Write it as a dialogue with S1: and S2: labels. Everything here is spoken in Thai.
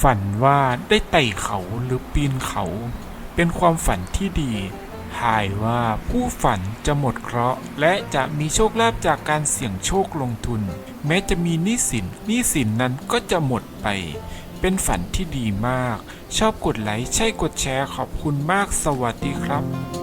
S1: ฝันว่าได้ไต่เขาหรือปีนเขา เป็นความฝันที่ดีทายว่าผู้ฝันจะหมดเคราะห์และจะมีโชคลาภจากการเสี่ยงโชคลงทุน แม้จะมีหนี้สินหนี้สินนั้นก็จะหมดไป เป็นฝันที่ดีมาก ชอบกดไลค์ใช่กดแชร์ขอบคุณมากสวัสดีครับ